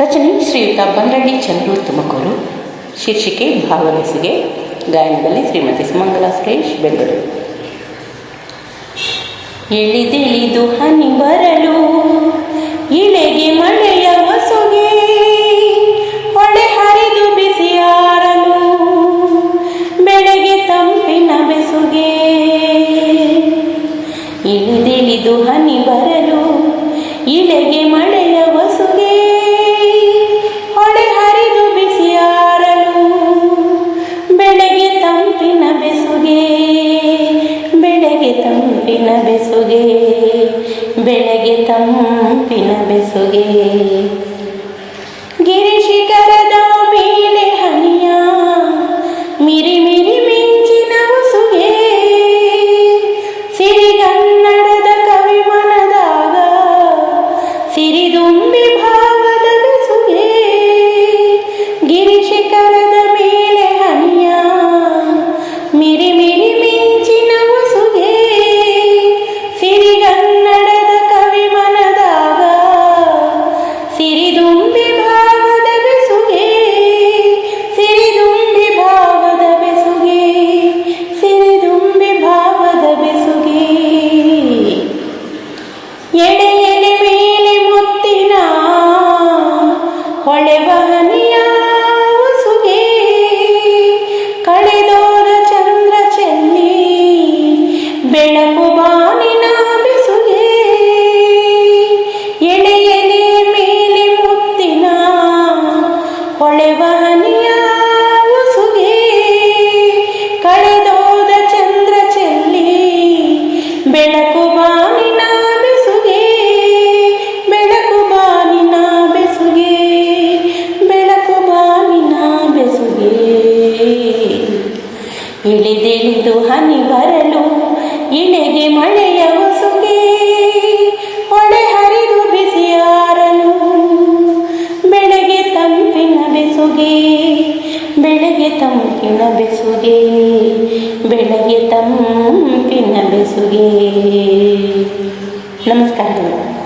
ರಚನೆ ಶ್ರೀಯುತ ಬಂಗಡಿ ಚಂದ್ರು ತುಮಕೂರು. ಶೀರ್ಷಿಕೆ ಭಾವವೆಸುಗೆ ಗಾಯನದಲ್ಲಿ ಶ್ರೀಮತಿ ಸುಮಂಗಲ ಸುರೇಶ್, ಬೆಂಗಳೂರು. ಇಳಿದಿಳಿದು ಹನಿ ಬರಲು, ಇಳೆಗೆ ಮಳೆಯ ಹೊಸುಗೆ, ಹೊಳೆ ಹರಿದು ಬಿಸಿಯಾರಲು ಬೆಳಗ್ಗೆ ತಂಪಿನ ಬೆಸುಗೆ. ಇಳಿದಿಳಿದು ಹನಿ ಬರಲು, ಇಳೆಗೆ ಬೆಳೆಗೆ ತಂಪಿನ ಬೆಸುಗೆ ಸಿರಿದುಂಬಿ ಭಾವದ ಬೆಸುಗೆ ಸಿರಿದುಂಬಿ ಭಾವದ ಬೆಸುಗೆ ಸಿರಿದುಂಬಿ ಭಾವದ ಬೆಸುಗೆ. ಎಡೆ ಎಲೆ ಮೇಲೆ ಮುತ್ತಿನ ಹೊಳೆವ ಬೆಳಕು ಇಳಿದಿಳಿದು ಹನಿ ಬರಲು ಇಳೆಗೆ ಮಳೆಯ ಹೊಸುಗೆ ಹೊಳೆ ಹರಿದು ಬಿಸಿಯಾರಲು. ಬೆಳಗ್ಗೆ ತಂಪಿನ ಬೆಸುಗೆ, ಬೆಳಗ್ಗೆ ತಂಪಿನ ಬೆಸುಗೆ, ಬೆಳಗ್ಗೆ ತಂಪಿನ ಬೆಸುಗೆ. ನಮಸ್ಕಾರಗಳು